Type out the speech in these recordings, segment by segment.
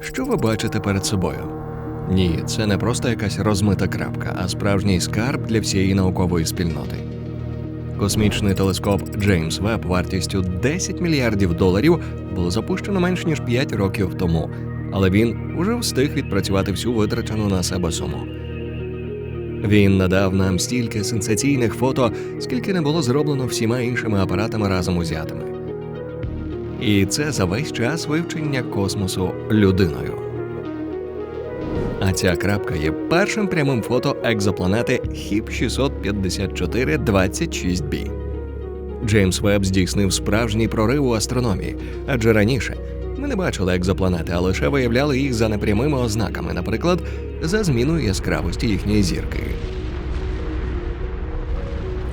Що ви бачите перед собою? Ні, це не просто якась розмита крапка, а справжній скарб для всієї наукової спільноти. Космічний телескоп Джеймс Веб вартістю 10 мільярдів доларів було запущено менш ніж 5 років тому, але він уже встиг відпрацювати всю витрачену на себе суму. Він надав нам стільки сенсаційних фото, скільки не було зроблено всіма іншими апаратами разом узятими. І це за весь час вивчення космосу людиною. А ця крапка є першим прямим фото екзопланети Хіп 654 26b. Джеймс Веб здійснив справжній прорив у астрономії, адже раніше ми не бачили екзопланети, а лише виявляли їх за непрямими ознаками, наприклад, за зміною яскравості їхньої зірки.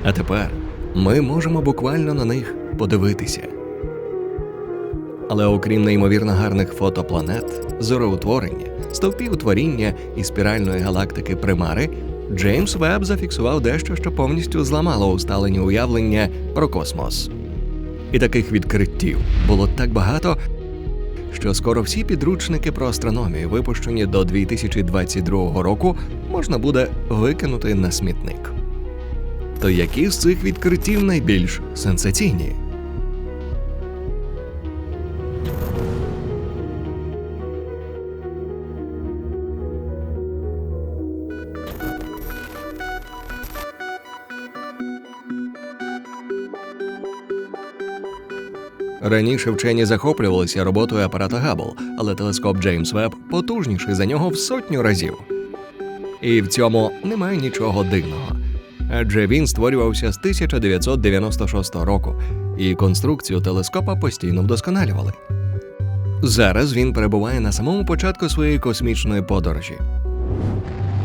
А тепер ми можемо буквально на них подивитися. Але окрім неймовірно гарних фото планет, зороутворення, стовпів творіння і спіральної галактики Примари, Джеймс Веб зафіксував дещо, що повністю зламало усталені уявлення про космос. І таких відкриттів було так багато, що скоро всі підручники про астрономію, випущені до 2022 року, можна буде викинути на смітник. То які з цих відкриттів найбільш сенсаційні? Раніше вчені захоплювалися роботою апарата Габл, але телескоп Джеймс Веб потужніший за нього в сотню разів. І в цьому немає нічого дивного. Адже він створювався з 1996 року, і конструкцію телескопа постійно вдосконалювали. Зараз він перебуває на самому початку своєї космічної подорожі.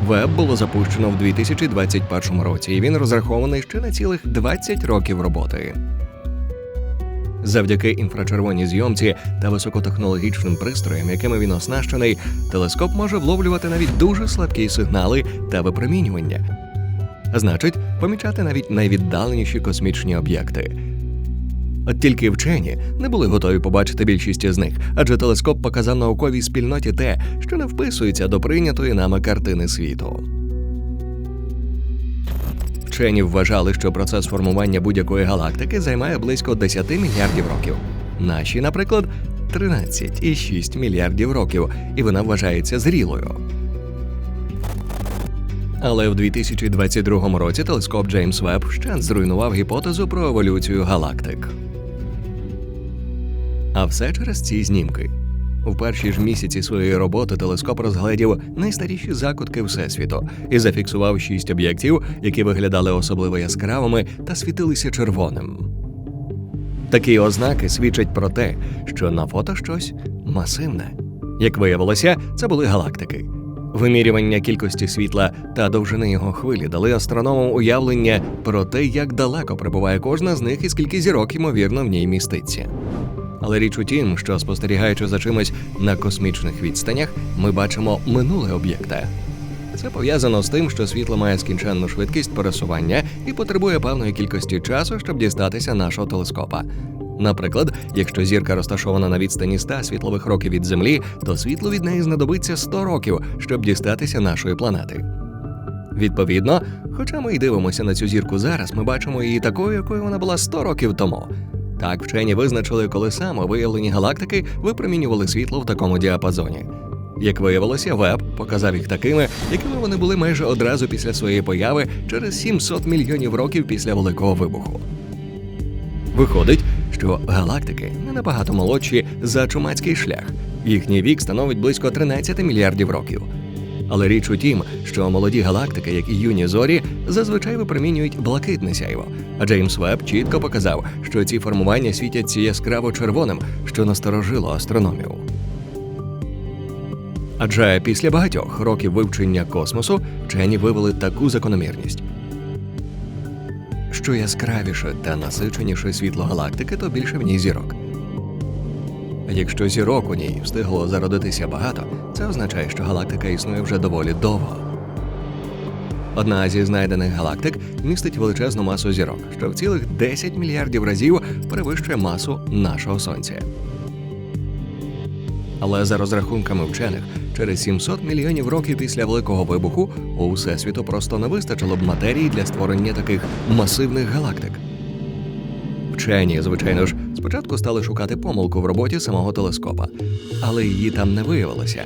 Веб було запущено в 2021 році, і він розрахований ще на цілих 20 років роботи. Завдяки інфрачервоній зйомці та високотехнологічним пристроям, якими він оснащений, телескоп може вловлювати навіть дуже слабкі сигнали та випромінювання. Значить, помічати навіть найвіддаленіші космічні об'єкти. От тільки вчені не були готові побачити більшість із них, адже телескоп показав науковій спільноті те, що не вписується до прийнятої нами картини світу. Вчені вважали, що процес формування будь-якої галактики займає близько 10 мільярдів років. Наші, наприклад, 13,6 мільярдів років, і вона вважається зрілою. Але в 2022 році телескоп Джеймс Веб ще зруйнував гіпотезу про еволюцію галактик. А все через ці знімки. У перші ж місяці своєї роботи телескоп розгледів найстаріші закутки Всесвіту і зафіксував шість об'єктів, які виглядали особливо яскравими та світилися червоним. Такі ознаки свідчать про те, що на фото щось масивне. Як виявилося, це були галактики. Вимірювання кількості світла та довжини його хвилі дали астрономам уявлення про те, як далеко прибуває кожна з них і скільки зірок, ймовірно, в ній міститься. Але річ у тім, що спостерігаючи за чимось на космічних відстанях, ми бачимо минуле об'єкта. Це пов'язано з тим, що світло має скінченну швидкість пересування і потребує певної кількості часу, щоб дістатися нашого телескопа. Наприклад, якщо зірка розташована на відстані 100 світлових років від Землі, то світлу від неї знадобиться 100 років, щоб дістатися нашої планети. Відповідно, хоча ми й дивимося на цю зірку зараз, ми бачимо її такою, якою вона була 100 років тому. Так вчені визначили, коли саме виявлені галактики випромінювали світло в такому діапазоні. Як виявилося, Веб показав їх такими, якими вони були майже одразу після своєї появи через 700 мільйонів років після Великого вибуху. Виходить, що галактики не набагато молодші за чумацький шлях. Їхній вік становить близько 13 мільярдів років. Але річ у тім, що молоді галактики, як і юні зорі, зазвичай випромінюють блакитне сяйво. А Джеймс Веб чітко показав, що ці формування світяться яскраво червоним, що насторожило астрономів. Адже після багатьох років вивчення космосу вчені вивели таку закономірність. Що яскравіше та насиченіше світло галактики, то більше в ній зірок. Якщо зірок у ній встигло зародитися багато, це означає, що галактика існує вже доволі довго. Одна зі знайдених галактик містить величезну масу зірок, що в цілих 10 мільярдів разів перевищує масу нашого сонця. Але за розрахунками вчених, через 700 мільйонів років після великого вибуху у всесвіту просто не вистачило б матерії для створення таких масивних галактик. Вчені, звичайно ж, спочатку стали шукати помилку в роботі самого телескопа, але її там не виявилося.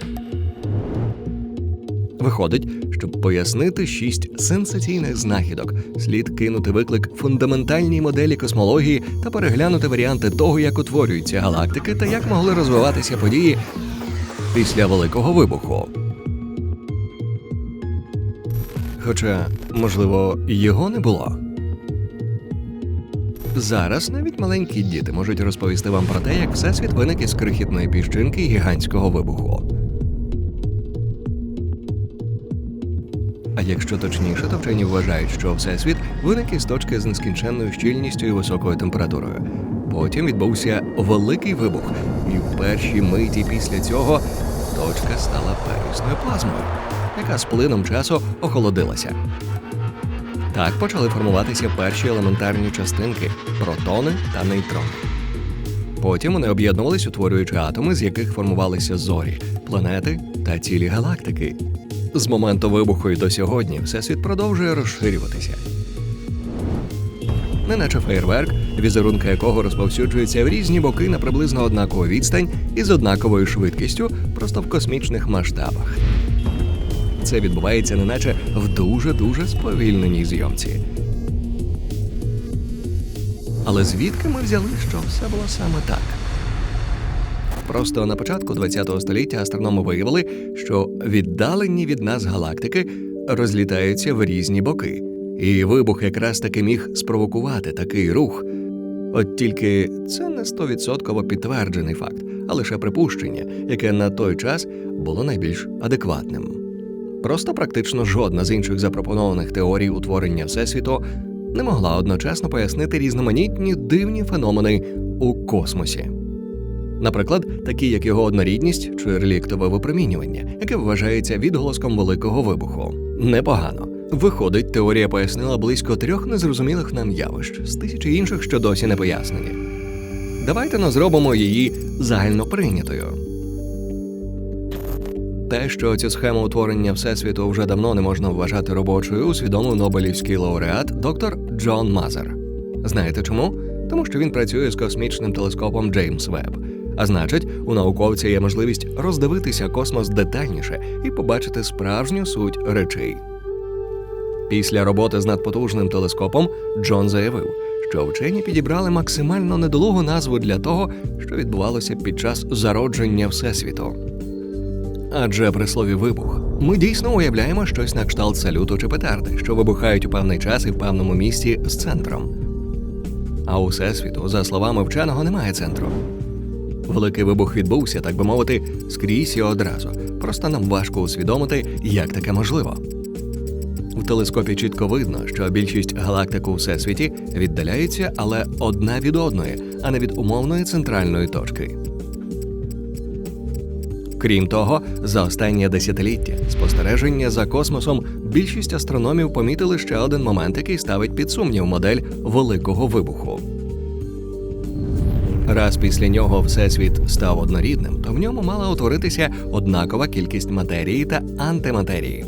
Виходить, щоб пояснити шість сенсаційних знахідок, слід кинути виклик фундаментальній моделі космології та переглянути варіанти того, як утворюються галактики та як могли розвиватися події після великого вибуху. Хоча, можливо, його не було. Зараз навіть маленькі діти можуть розповісти вам про те, як всесвіт виник із крихітної піщинки гігантського вибуху. А якщо точніше, то вчені вважають, що всесвіт виник із точки з нескінченною щільністю і високою температурою. Потім відбувся великий вибух, і в першій миті після цього точка стала первісною плазмою, яка з плином часу охолодилася. Так почали формуватися перші елементарні частинки протони та нейтрони. Потім вони об'єднувались, утворюючи атоми, з яких формувалися зорі, планети та цілі галактики. З моменту вибуху і до сьогодні всесвіт продовжує розширюватися. Неначе феєрверк, візерунки якого розповсюджується в різні боки на приблизно однакову відстань і з однаковою швидкістю, просто в космічних масштабах. Це відбувається неначе в дуже-дуже сповільненій зйомці. Але звідки ми взяли, що все було саме так? Просто на початку ХХ століття астрономи виявили, що віддалені від нас галактики розлітаються в різні боки, і вибух якраз таки міг спровокувати такий рух. От тільки це не стовідсотково підтверджений факт, а лише припущення, яке на той час було найбільш адекватним. Просто практично жодна з інших запропонованих теорій утворення Всесвіту не могла одночасно пояснити різноманітні дивні феномени у космосі. Наприклад, такі як його однорідність чи реліктове випромінювання, яке вважається відголоском великого вибуху. Непогано. Виходить, теорія пояснила близько трьох незрозумілих нам явищ з тисячі інших, що досі не пояснені. Давайте но зробимо її загальноприйнятою. Те, що цю схему утворення Всесвіту вже давно не можна вважати робочою, усвідомив Нобелівський лауреат доктор Джон Мазер. Знаєте чому? Тому що він працює з космічним телескопом Джеймс Веб. А значить, у науковця є можливість роздивитися космос детальніше і побачити справжню суть речей. Після роботи з надпотужним телескопом Джон заявив, що вчені підібрали максимально недолугу назву для того, що відбувалося під час зародження Всесвіту. Адже при слові вибух ми дійсно уявляємо щось на кшталт салюту чи петарди, що вибухають у певний час і в певному місці з центром. А у всесвіту, за словами вченого, немає центру. Великий вибух відбувся, так би мовити, скрізь і одразу. Просто нам важко усвідомити, як таке можливо. В телескопі чітко видно, що більшість галактик у всесвіті віддаляються, але одна від одної, а не від умовної центральної точки. Крім того, за останнє десятиліття спостереження за космосом більшість астрономів помітили ще один момент, який ставить під сумнів модель великого вибуху. Раз після нього всесвіт став однорідним, то в ньому мала утворитися однакова кількість матерії та антиматерії.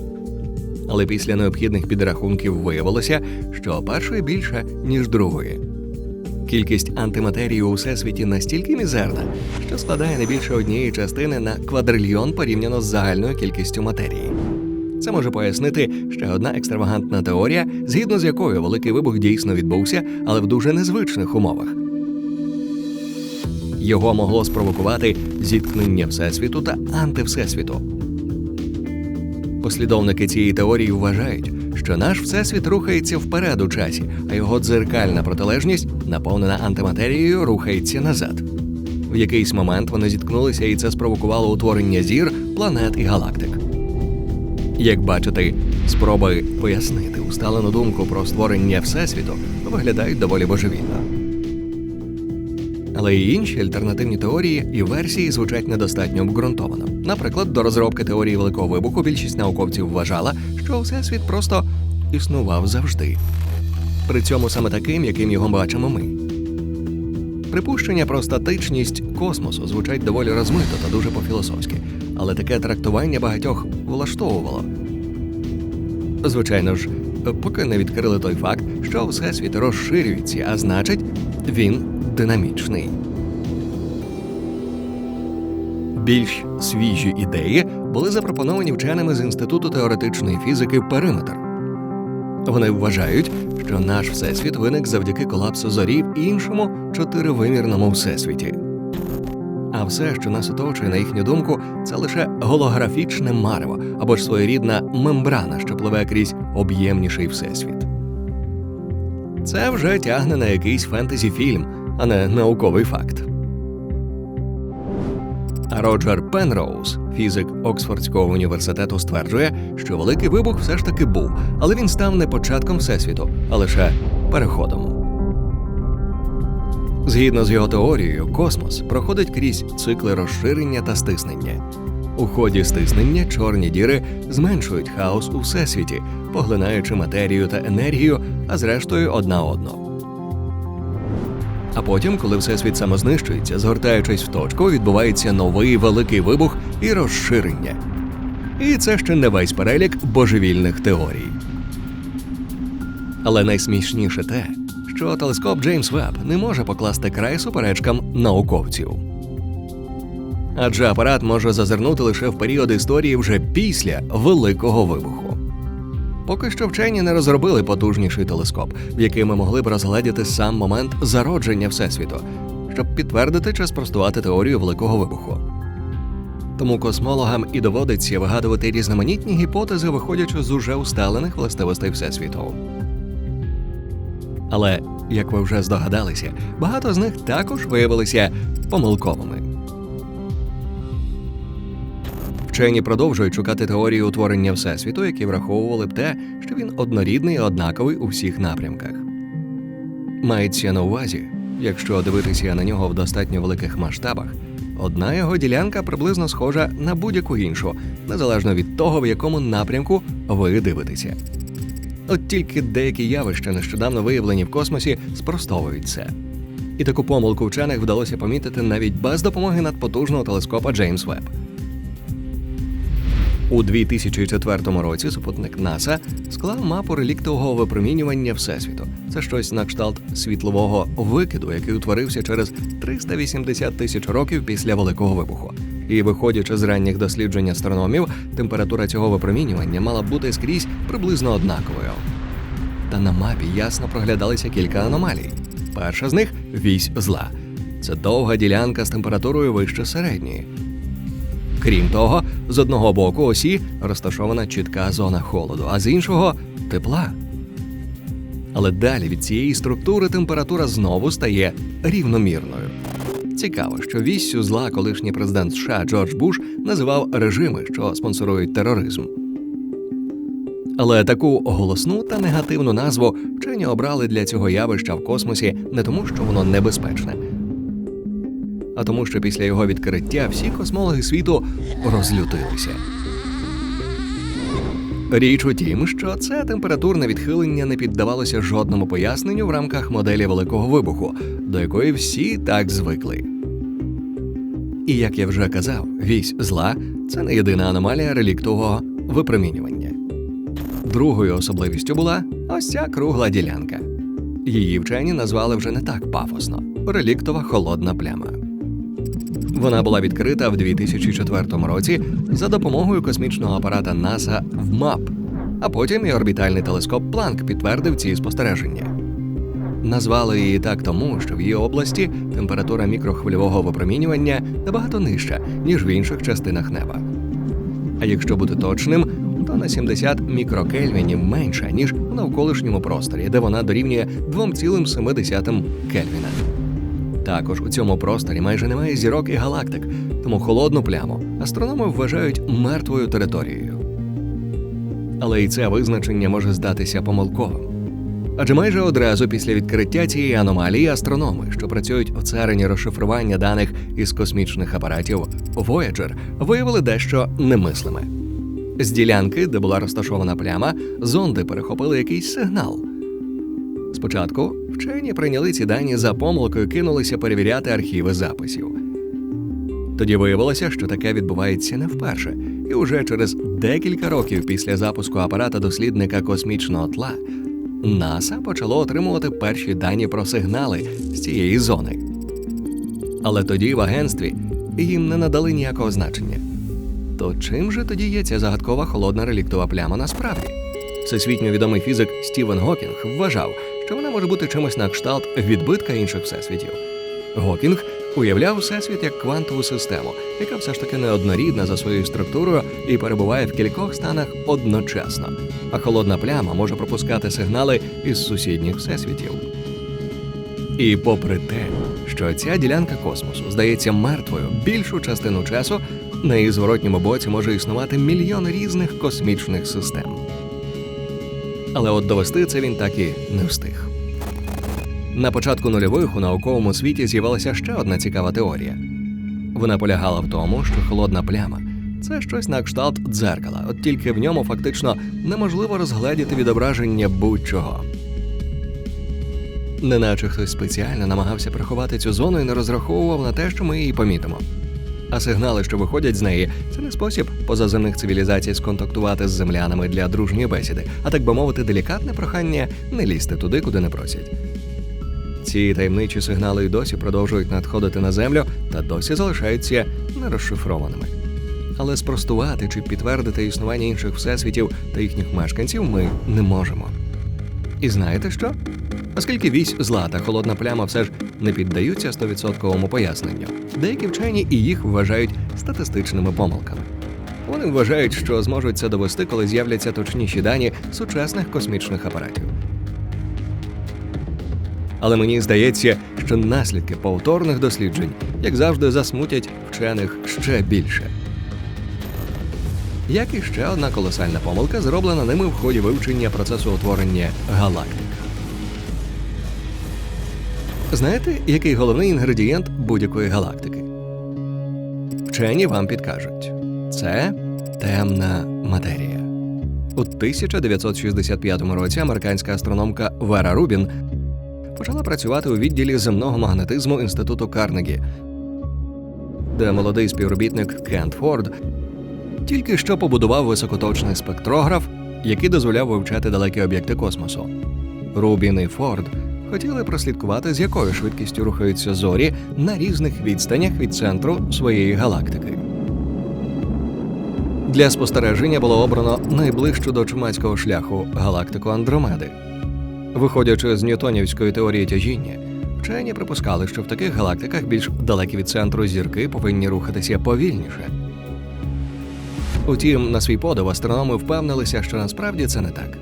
Але після необхідних підрахунків виявилося, що першої більше, ніж другої. Кількість антиматерії у всесвіті настільки мізерна, що складає не більше однієї частини на квадрильйон порівняно з загальною кількістю матерії. Це може пояснити ще одна екстравагантна теорія, згідно з якою великий вибух дійсно відбувся, але в дуже незвичних умовах. Його могло спровокувати зіткнення Всесвіту та антивсесвіту. Послідовники цієї теорії вважають, що наш всесвіт рухається вперед у часі, а його дзеркальна протилежність, наповнена антиматерією, рухається назад. В якийсь момент вони зіткнулися, і це спровокувало утворення зір, планет і галактик. Як бачите, спроби пояснити усталену думку про створення всесвіту виглядають доволі божевільно. Але й інші альтернативні теорії і версії звучать недостатньо обґрунтовано. Наприклад, до розробки теорії великого вибуху більшість науковців вважала, що всесвіт просто існував завжди. При цьому саме таким, яким його бачимо ми. Припущення про статичність космосу звучать доволі розмито та дуже по-філософськи, але таке трактування багатьох влаштовувало. Звичайно ж, поки не відкрили той факт, що всесвіт розширюється, а значить, він динамічний. Більш свіжі ідеї були запропоновані вченими з Інституту теоретичної фізики Периметр. Вони вважають, що наш всесвіт виник завдяки колапсу зорі в іншому чотиривимірному всесвіті. А все, що нас оточує, на їхню думку, це лише голографічне марево або ж своєрідна мембрана, що пливе крізь об'ємніший всесвіт. Це вже тягне на якийсь фентезі фільм, а не науковий факт. Роджер Пенроуз, фізик Оксфордського університету, стверджує, що великий вибух все ж таки був, але він став не початком всесвіту, а лише переходом. Згідно з його теорією, космос проходить крізь цикли розширення та стиснення. У ході стиснення чорні діри зменшують хаос у всесвіті, поглинаючи матерію та енергію, а зрештою одна одну. А потім, коли всесвіт самознищується, згортаючись в точку, відбувається новий великий вибух і розширення. І це ще не весь перелік божевільних теорій. Але найсмішніше те, що телескоп Джеймс Веб не може покласти край суперечкам науковців. Адже апарат може зазирнути лише в період історії вже після Великого вибуху. Поки що вчені не розробили потужніший телескоп, в який ми могли б розгледіти сам момент зародження Всесвіту, щоб підтвердити чи спростувати теорію Великого вибуху. Тому космологам і доводиться вигадувати різноманітні гіпотези, виходячи з уже усталених властивостей Всесвіту. Але, як ви вже здогадалися, багато з них також виявилися помилковими. Вчені продовжують шукати теорії утворення всесвіту, які враховували б те, що він однорідний і однаковий у всіх напрямках. Мається на увазі, якщо дивитися на нього в достатньо великих масштабах, одна його ділянка приблизно схожа на будь-яку іншу, незалежно від того, в якому напрямку ви дивитеся. От тільки деякі явища, нещодавно виявлені в космосі, спростовують це. І таку помилку вчених вдалося помітити навіть без допомоги надпотужного телескопа Джеймс Веб. У 2004 році супутник НАСА склав мапу реліктового випромінювання Всесвіту. Це щось на кшталт світлового викиду, який утворився через 380 тисяч років після Великого вибуху. І, виходячи з ранніх досліджень астрономів, температура цього випромінювання мала бути скрізь приблизно однаковою. Та на мапі ясно проглядалися кілька аномалій. Перша з них вісь зла. Це довга ділянка з температурою вище середньої. Крім того, з одного боку осі розташована чітка зона холоду, а з іншого тепла. Але далі від цієї структури температура знову стає рівномірною. Цікаво, що віссю зла колишній президент США Джордж Буш називав режими, що спонсорують тероризм. Але таку голосну та негативну назву вчені обрали для цього явища в космосі не тому, що воно небезпечне, а тому, що після його відкриття всі космологи світу розлютилися. Річ у тім, що це температурне відхилення не піддавалося жодному поясненню в рамках моделі Великого вибуху, до якої всі так звикли. І як я вже казав, вісь зла це не єдина аномалія реліктового випромінювання. Другою особливістю була ось ця кругла ділянка. Її вчені назвали вже не так пафосно реліктова холодна пляма. Вона була відкрита в 2004 році за допомогою космічного апарата НАСА ВМАП, а потім і орбітальний телескоп Планк підтвердив ці спостереження. Назвали її так тому, що в її області температура мікрохвильового випромінювання набагато нижча, ніж в інших частинах неба. А якщо бути точним, то на 70 мікрокельвінів менша, ніж в навколишньому просторі, де вона дорівнює 2,7 кельвіна. Також у цьому просторі майже немає зірок і галактик, тому холодну пляму астрономи вважають мертвою територією. Але і це визначення може здатися помилковим. Адже майже одразу після відкриття цієї аномалії астрономи, що працюють у царині розшифрування даних із космічних апаратів Voyager, виявили дещо немислиме. З ділянки, де була розташована пляма, зонди перехопили якийсь сигнал. Спочатку вчені прийняли ці дані за помилкою, кинулися перевіряти архіви записів. Тоді виявилося, що таке відбувається не вперше, і уже через декілька років після запуску апарата дослідника космічного тла НАСА почало отримувати перші дані про сигнали з цієї зони. Але тоді в агентстві їм не надали ніякого значення. То чим же тоді є ця загадкова холодна реліктова пляма насправді? Всесвітньо відомий фізик Стівен Гокінг вважав, що вона може бути чимось на кшталт відбитка інших всесвітів. Гокінг уявляв всесвіт як квантову систему, яка все ж таки неоднорідна за своєю структурою і перебуває в кількох станах одночасно. А холодна пляма може пропускати сигнали із сусідніх всесвітів. І попри те, що ця ділянка космосу здається мертвою більшу частину часу, на її зворотньому боці може існувати мільйон різних космічних систем. Але от довести це він так і не встиг. На початку нульових у науковому світі з'явилася ще одна цікава теорія. Вона полягала в тому, що холодна пляма це щось на кшталт дзеркала, от тільки в ньому фактично неможливо розгледіти відображення будь-чого. Неначе хтось спеціально намагався приховати цю зону і не розраховував на те, що ми її помітимо. А сигнали, що виходять з неї, це не спосіб позаземних цивілізацій сконтактувати з землянами для дружньої бесіди, а так би мовити, делікатне прохання не лізти туди, куди не просять. Ці таємничі сигнали й досі продовжують надходити на землю та досі залишаються нерозшифрованими. Але спростувати чи підтвердити існування інших всесвітів та їхніх мешканців ми не можемо. І знаєте що? Оскільки вісь зла та холодна пляма все ж не піддаються 100% поясненню, деякі вчені і їх вважають статистичними помилками. Вони вважають, що зможуть це довести, коли з'являться точніші дані сучасних космічних апаратів. Але мені здається, що наслідки повторних досліджень, як завжди, засмутять вчених ще більше. Як і ще одна колосальна помилка, зроблена ними в ході вивчення процесу утворення галактик. Знаєте, який головний інгредієнт будь-якої галактики? Вчені вам підкажуть це темна матерія. У 1965 році американська астрономка Вера Рубін почала працювати у відділі земного магнетизму інституту Карнегі, де молодий співробітник Кент Форд тільки що побудував високоточний спектрограф, який дозволяв вивчати далекі об'єкти космосу. Рубін і Форд хотіли прослідкувати, з якою швидкістю рухаються зорі на різних відстанях від центру своєї галактики. Для спостереження було обрано найближчу до чумацького шляху галактику Андромеди. Виходячи з ньютонівської теорії тяжіння, вчені припускали, що в таких галактиках більш далекі від центру зірки повинні рухатися повільніше. Утім, на свій подив астрономи впевнилися, що насправді це не так.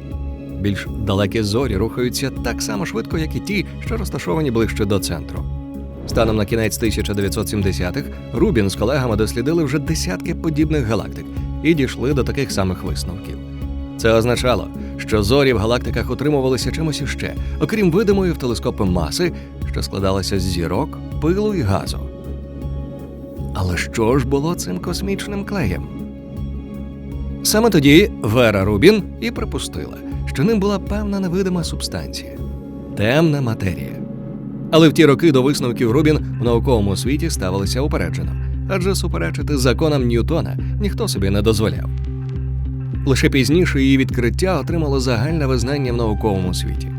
Більш далекі зорі рухаються так само швидко, як і ті, що розташовані ближче до центру. Станом на кінець 1970-х Рубін з колегами дослідили вже десятки подібних галактик і дійшли до таких самих висновків. Це означало, що зорі в галактиках утримувалися чимось іще, окрім видимої в телескопи маси, що складалася з зірок, пилу і газу. Але що ж було цим космічним клеєм? Саме тоді Вера Рубін і припустила, що ним була певна невидима субстанція темна матерія. Але в ті роки до висновків Рубін в науковому світі ставилися упереджено, адже суперечити законам Ньютона ніхто собі не дозволяв. Лише пізніше її відкриття отримало загальне визнання в науковому світі.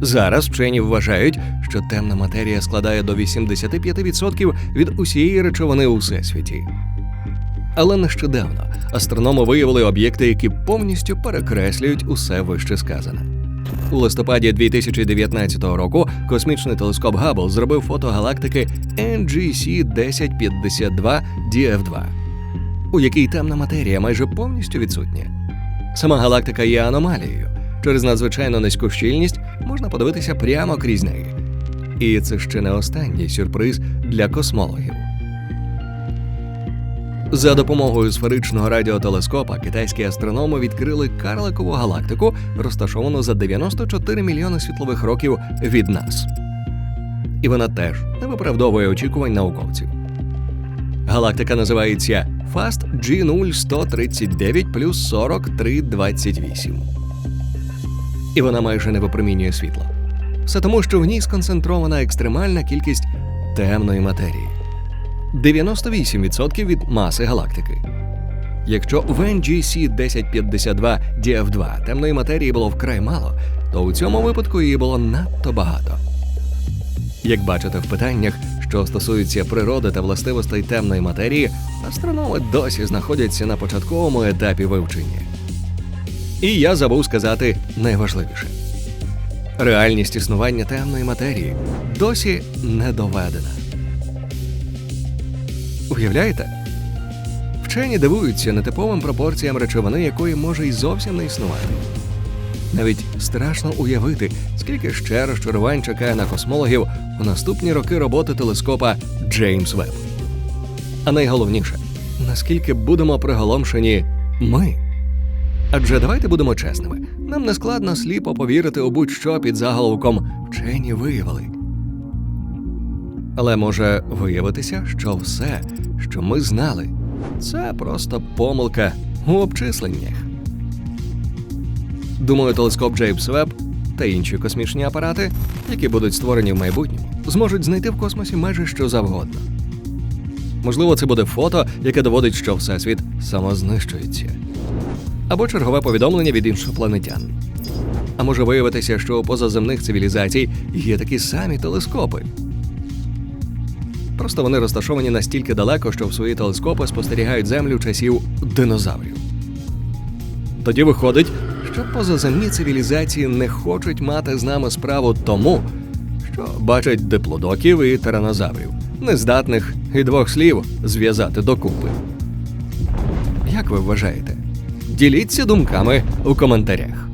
Зараз вчені вважають, що темна матерія складає до 85% від усієї речовини у всесвіті. Але нещодавно астрономи виявили об'єкти, які повністю перекреслюють усе вище сказане. У листопаді 2019 року космічний телескоп Габл зробив фото галактики NGC 1052 DF2, у якій темна матерія майже повністю відсутня. Сама галактика є аномалією. Через надзвичайно низьку щільність можна подивитися прямо крізь неї. І це ще не останній сюрприз для космологів. За допомогою сферичного радіотелескопа китайські астрономи відкрили карликову галактику, розташовану за 94 мільйони світлових років від нас. І вона теж не виправдовує очікувань науковців. Галактика називається FAST G0139 плюс 4328. І вона майже не випромінює світло. Все тому, що в ній сконцентрована екстремальна кількість темної матерії. 98% від маси галактики. Якщо в NGC 1052 DF2 темної матерії було вкрай мало, то у цьому випадку її було надто багато. Як бачите в питаннях, що стосуються природи та властивостей темної матерії, астрономи досі знаходяться на початковому етапі вивчення. І я забув сказати найважливіше: реальність існування темної матерії досі не доведена. Уявляєте? Вчені дивуються нетиповим пропорціям речовини, якої може й зовсім не існувати. Навіть страшно уявити, скільки ще розчарувань чекає на космологів у наступні роки роботи телескопа Джеймс Веб. А найголовніше, наскільки будемо приголомшені ми. Адже давайте будемо чесними, нам не складно сліпо повірити у будь-що під заголовком вчені виявили. Але може виявитися, що все, що ми знали, це просто помилка у обчисленнях. Думаю, телескоп Джеймс Веб та інші космічні апарати, які будуть створені в майбутньому, зможуть знайти в космосі майже що завгодно. Можливо, це буде фото, яке доводить, що Всесвіт самознищується. Або чергове повідомлення від іншопланетян. А може виявитися, що у позаземних цивілізацій є такі самі телескопи. Просто вони розташовані настільки далеко, що в свої телескопи спостерігають землю часів динозаврів. Тоді виходить, що позаземні цивілізації не хочуть мати з нами справу тому, що бачать диплодоків і тиранозаврів, нездатних і двох слів зв'язати докупи. Як ви вважаєте? Діліться думками у коментарях.